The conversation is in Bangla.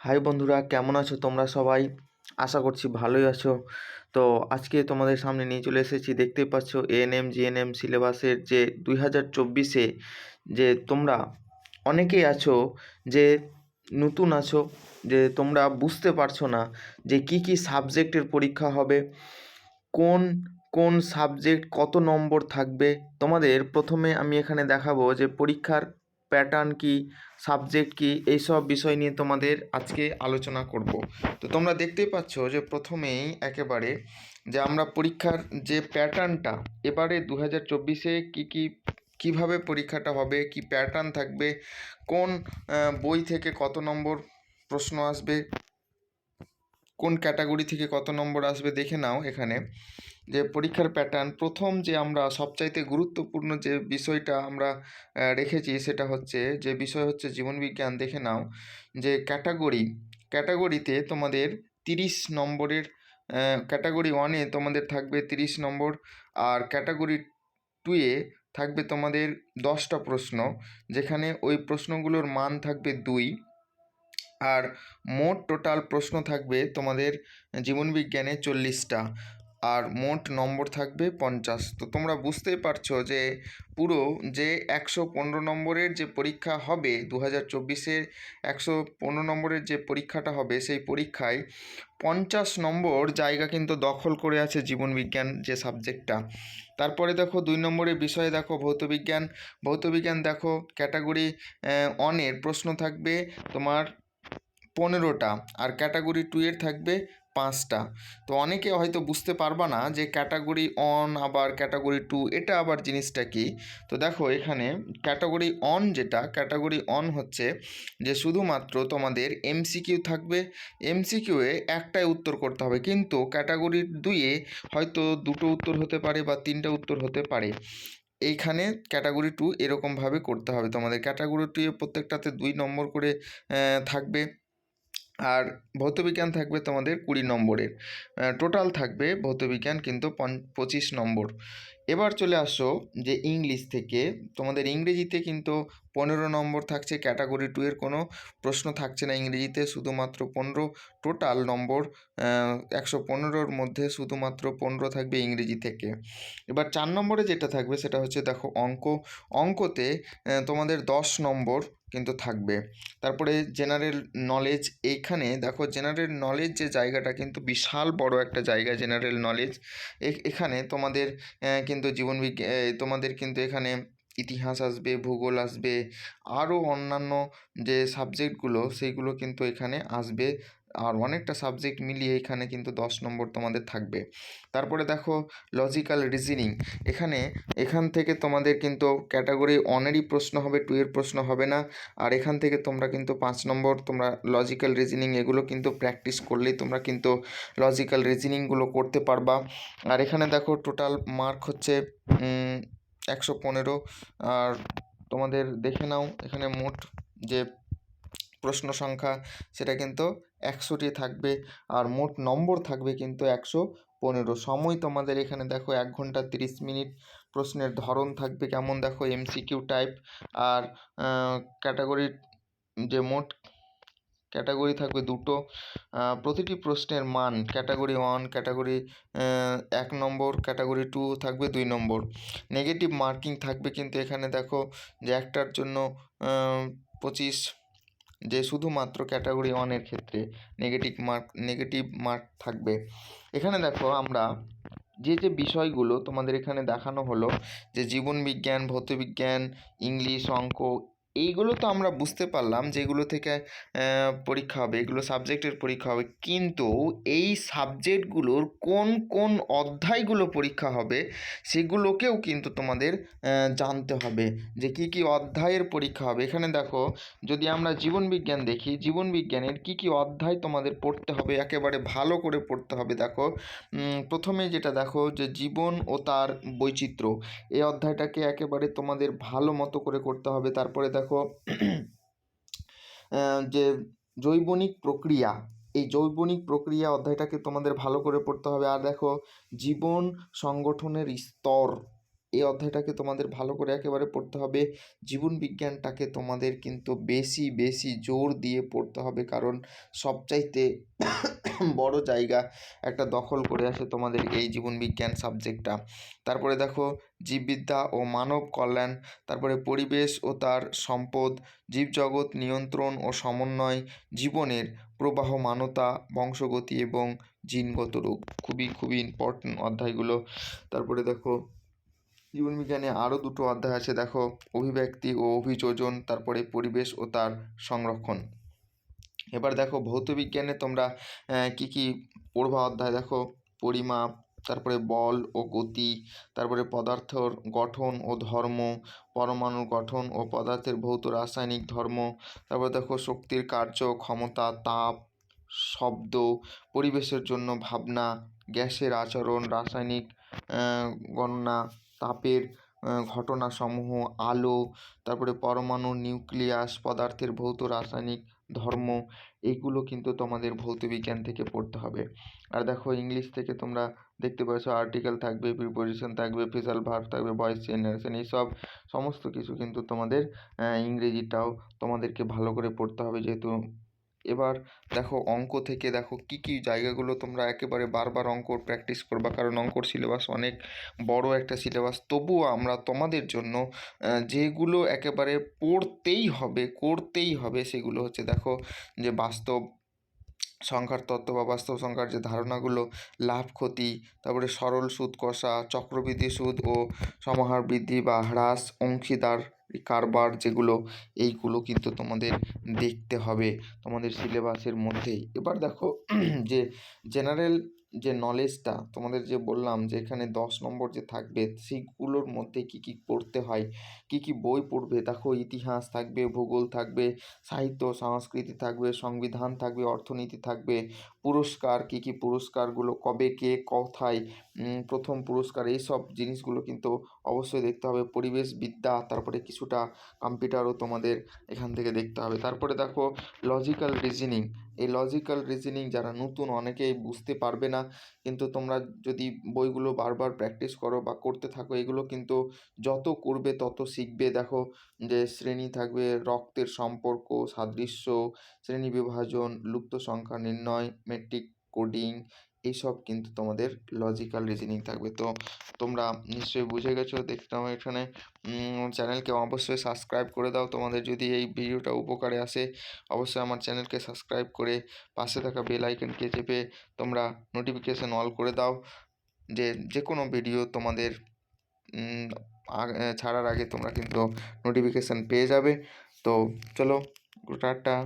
হাই বন্ধুরা, কেমন আছো তোমরা সবাই? আশা করছি ভালোই আছো। তো আজকে তোমাদের সামনে নিয়ে চলে এসেছি। দেখতেই পাচ্ছ এএনএম জিএনএম সিলেবাসের যে দুই হাজার চব্বিশে যে তোমরা অনেকেই আছো, যে নতুন আছো, যে তোমরা বুঝতে পারছ না যে কি কি সাবজেক্টের পরীক্ষা হবে, কোন কোন সাবজেক্ট কত নম্বর থাকবে। তোমাদের প্রথমে আমি এখানে দেখাবো যে পরীক্ষার প্যাটার্ন কি সাবজেক্ট কি এইসব বিষয় নিয়ে তোমাদের আজকে আলোচনা করব। তো তোমরা দেখতেই পাচ্ছ যে প্রথমেই একেবারে যে আমরা পরীক্ষার যে প্যাটার্নটা এবারে দু হাজার চব্বিশে কী কী, কীভাবে পরীক্ষাটা হবে, কি প্যাটার্ন থাকবে, কোন বই থেকে কত নম্বর প্রশ্ন আসবে, কোন ক্যাটাগরি থেকে কত নম্বর আসবে, দেখে নাও এখানে। যে পরীক্ষার প্যাটার্ন প্রথম যে আমরা সবচাইতে গুরুত্বপূর্ণ যে বিষয়টা আমরা রেখেছি সেটা হচ্ছে যে বিষয় হচ্ছে জীবনবিজ্ঞান। দেখে নাও যে ক্যাটাগরি ক্যাটাগরিতে তোমাদের তিরিশ নম্বরের ক্যাটাগরি ওয়ানে তোমাদের থাকবে তিরিশ নম্বর আর ক্যাটাগরি টুয়ে থাকবে তোমাদের দশটা প্রশ্ন, যেখানে ওই প্রশ্নগুলোর মান থাকবে দুই আর মোট টোটাল প্রশ্ন থাকবে তোমাদের জীবনবিজ্ঞানে চল্লিশটা। আর মোট নম্বর থাকবে পঞ্চাশ। তো তোমরা বুঝতেই পারছ যে পুরো যে একশো পনেরো নম্বরের যে পরীক্ষা হবে দু হাজার চব্বিশের একশো পনেরো নম্বরের যে পরীক্ষাটা হবে, সেই পরীক্ষায় পঞ্চাশ নম্বর জায়গা কিন্তু দখল করে আছে জীবনবিজ্ঞান যে সাবজেক্টটা। তারপরে দেখো দুই নম্বরের বিষয়ে দেখো ভৌতবিজ্ঞান ভৌতবিজ্ঞান দেখো ক্যাটাগরি অনের প্রশ্ন থাকবে তোমার পনেরোটা আর ক্যাটাগরি টু এর থাকবে পাঁচটা। তো অনেকে হয়তো বুঝতে পারবা না যে ক্যাটাগরি অন আবার ক্যাটাগরি টু এটা আবার জিনিসটা কি? তো দেখো এখানে ক্যাটাগরি অন যেটা, ক্যাটাগরি অন হচ্ছে যে শুধুমাত্র তোমাদের এমসিকিউ থাকবে। এমসিকিউয়ে একটাই উত্তর করতে হবে, কিন্তু ক্যাটাগরি দুইয়ে হয়তো দুটো উত্তর হতে পারে বা তিনটা উত্তর হতে পারে। এইখানে ক্যাটাগরি টু এরকমভাবে করতে হবে। তোমাদের ক্যাটাগরি টু প্রত্যেকটাতে দুই নম্বর করে থাকবে। আর ভৌতবিজ্ঞান থাকবে তোমাদের কুড়ি নম্বরের। টোটাল থাকবে ভৌতবিজ্ঞান কিন্তু পঁচিশ নম্বর। এবার চলে আসো যে ইংলিশ থেকে। তোমাদের ইংরেজিতে কিন্তু পনেরো নম্বর থাকছে, ক্যাটাগরি টু এর কোনো প্রশ্ন থাকছে না ইংরেজিতে, শুধুমাত্র পনেরো টোটাল নম্বর একশো পনেরোর মধ্যে শুধুমাত্র পনেরো থাকবে ইংরেজি থেকে। এবার চার নম্বরে যেটা থাকবে সেটা হচ্ছে দেখো অঙ্ক। অঙ্কতে তোমাদের দশ নম্বর কিন্তু থাকবে। তারপরে জেনারেল নলেজ এইখানে দেখো জেনারেল নলেজ যে জায়গাটা কিন্তু বিশাল বড় একটা জায়গা জেনারেল নলেজ এখানে তোমাদের কিন্তু জীবনবিজ্ঞান তোমাদের কিন্তু এখানে ইতিহাস আসবে, ভূগোল আসবে আরও অন্যান্য যে সাবজেক্টগুলো সেইগুলো কিন্তু এখানে আসবে। আর অনেকটা সাবজেক্ট মিলিয়ে এখানে কিন্তু দশ নম্বর তোমাদের থাকবে। তারপরে দেখো লজিক্যাল রিজনিং এখানে, এখান থেকে তোমাদের কিন্তু ক্যাটাগরি অনেরই প্রশ্ন হবে টু এর প্রশ্ন হবে না। আর এখান থেকে তোমরা কিন্তু পাঁচ নম্বর, তোমরা লজিক্যাল রিজনিং এগুলো কিন্তু প্র্যাকটিস করলেই তোমরা কিন্তু লজিক্যাল রিজনিংগুলো করতে পারবা। আর এখানে দেখো টোটাল মার্ক হচ্ছে একশো পনেরো। আর তোমাদের দেখে নাও, এখানে মোট যে প্রশ্ন সংখ্যা, সেটা কিন্তু একশোটি থাকবে। আর মোট নম্বর থাকবে কিন্তু একশো পনেরো। সময় তোমাদের এখানে দেখো এক ঘণ্টা তিরিশ মিনিট। প্রশ্নের ধরন থাকবে কেমন? দেখো এমসিকিউ টাইপ আর ক্যাটাগরির যে মোট ক্যাটাগরি থাকবে দুটো। প্রতিটি প্রশ্নের মান ক্যাটাগরি ওয়ান ক্যাটাগরি এক নম্বর ক্যাটাগরি টু থাকবে দুই নম্বর। নেগেটিভ মার্কিং থাকবে কিন্তু এখানে দেখো যে একটার জন্য পঁচিশ যে শুধুমাত্র ক্যাটাগরি ওয়ানের ক্ষেত্রে নেগেটিভ মার্ক নেগেটিভ মার্ক থাকবে। এখানে দেখো আমরা যে যে বিষয়গুলো তোমাদের এখানে দেখানো হলো, যে জীবনবিজ্ঞান, ভৌতবিজ্ঞান, ইংলিশ, অঙ্ক এইগুলো তো আমরা বুঝতে পারলাম যেগুলো থেকে পরীক্ষা হবে, এগুলো সাবজেক্টের পরীক্ষা হবে। কিন্তু এই সাবজেক্টগুলোর কোন কোন অধ্যায়গুলো পরীক্ষা হবে, সেগুলোকেও কিন্তু তোমাদের জানতে হবে যে কি কি অধ্যায়ের পরীক্ষা হবে। এখানে দেখো, যদি আমরা জীবনবিজ্ঞান দেখি জীবনবিজ্ঞানের কি কি অধ্যায় তোমাদের পড়তে হবে, একেবারে ভালো করে পড়তে হবে। দেখো প্রথমে যেটা দেখো যে জীবন ও তার বৈচিত্র্য, এই অধ্যায়টাকে একেবারে তোমাদের ভালো মতো করে করতে হবে। তারপরে দেখো আহ, যে জৈবনিক প্রক্রিয়া এই জৈবনিক প্রক্রিয়া অধ্যায়টাকে তোমাদের ভালো করে পড়তে হবে। আর দেখো জীবন সংগঠনের স্তর। এই অধ্যায়টাকে তোমাদের ভালো করে একেবারে পড়তে হবে। জীবন বিজ্ঞানটাকে তোমাদের কিন্তু বেশি বেশি জোর দিয়ে পড়তে হবে। কারণ সবচাইতে বড় জায়গা একটা দখল করে আসে তোমাদের এই জীবন বিজ্ঞান সাবজেক্টটা। তারপরে দেখো, জীববিদ্যা ও মানব কল্যাণ, তারপরে পরিবেশ ও তার সম্পদ, জীবজগৎ নিয়ন্ত্রণ ও সমন্বয়, জীবনের প্রবাহ মানতা, বংশগতি এবং জিনগত রোগ খুবই খুবই ইম্পর্টেন্ট অধ্যায়গুলো। তারপরে দেখো জীবনবিজ্ঞানে আরও দুটো অধ্যায় আছে, দেখো। অভিব্যক্তি ও অভিযোজন, তারপরে পরিবেশ ও তার সংরক্ষণ। এবার দেখো ভৌতবিজ্ঞানে তোমরা কী কী পড়বা অধ্যায়? দেখো, পরিমাপ, তারপরে বল ও গতি, তারপরে পদার্থর গঠন ও ধর্ম, পরমাণুর গঠন ও পদার্থের ভৌত রাসায়নিক ধর্ম, তারপরে দেখো, শক্তির কার্য, ক্ষমতা, তাপ, শব্দ, পরিবেশের জন্য ভাবনা, গ্যাসের আচরণ, রাসায়নিক গণনা তাপের ঘটনাসমূহ, আলো, তারপরে পরমাণু, নিউক্লিয়াস পদার্থের ভৌত রাসায়নিক ধর্ম এইগুলো কিন্তু তোমাদের ভৌতবিজ্ঞান থেকে পড়তে হবে। আর দেখো ইংলিশ থেকে তোমরা দেখতে পাচ্ছ আর্টিকেল থাকবে প্রিপোজিশন থাকবে ফিজাল ভার্ব থাকবে ভয়েস জেনারেশন এইসব সমস্ত কিছু কিন্তু তোমাদের ইংরেজিটাও তোমাদেরকে ভালো করে পড়তে হবে যেহেতু এবার দেখো অঙ্ক থেকে দেখো কী কী জায়গাগুলো তোমরা একেবারে বারবার অঙ্ক প্র্যাকটিস করবা। কারণ অঙ্কর সিলেবাস অনেক বড় একটা সিলেবাস তবুও আমরা তোমাদের জন্য যেগুলো একেবারে পড়তেই হবে, করতেই হবে সেগুলো হচ্ছে দেখো যে বাস্তব সংখ্যার তত্ত্ব বা বাস্তব সংখ্যার যে ধারণাগুলো, লাভ ক্ষতি, তারপরে সরল সুদ কষা, চক্রবৃদ্ধি সুদ ও সমাহার বৃদ্ধি বা হ্রাস অংশীদার কারবার যেগুলো এইগুলো কিন্তু তোমাদের দেখতে হবে তোমাদের সিলেবাসের মধ্যেই। এবার দেখো যে জেনারেল যে নলেজটা তোমাদের যে বললাম যে এখানে দশ নম্বর যে থাকবে, সেইগুলোর মধ্যে কী কী পড়তে হয়? কী কী বই পড়বে? দেখো, ইতিহাস থাকবে, ভূগোল থাকবে, সাহিত্য, সংস্কৃতি থাকবে, সংবিধান থাকবে, অর্থনীতি থাকবে, পুরস্কার, কী কী পুরস্কারগুলো, কবে, কে, কোথায় প্রথম পুরস্কার, এইসব জিনিসগুলো কিন্তু অবশ্যই দেখতে হবে। পরিবেশবিদ্যা তারপরে কিছুটা কম্পিউটারও তোমাদের এখান থেকে দেখতে হবে। তারপরে দেখো লজিক্যাল রিজনিং এই লজিক্যাল রিজনিং যারা নতুন অনেকেই বুঝতে পারবে না। কিন্তু তোমরা যদি বইগুলো বারবার প্র্যাকটিস করো বা করতে থাকো, এগুলো কিন্তু যত করবে তত শিখবে। দেখো যে শ্রেণি থাকবে রক্তের সম্পর্ক, সাদৃশ্য, শ্রেণি বিভাজন, লুপ্ত সংখ্যা নির্ণয় মেট্রিক কোডিং এইসব কিন্তু তোমাদের লজিক্যাল রিজনিং থাকবে। তো তোমরা নিশ্চয়ই বুঝে গেছো, দেখতে আমার এখানে। চ্যানেলকে অবশ্যই সাবস্ক্রাইব করে দাও তোমাদের যদি এই ভিডিওটা উপকারে আসে। অবশ্যই আমার চ্যানেলকে সাবস্ক্রাইব করে পাশে থাকা বেল আইকনকে চেপে তোমরা নোটিফিকেশান অল করে দাও। যে যে কোনো ভিডিও তোমাদের ছাড়ার আগে তোমরা কিন্তু নোটিফিকেশান পেয়ে যাবে। তো চলো, টাটা।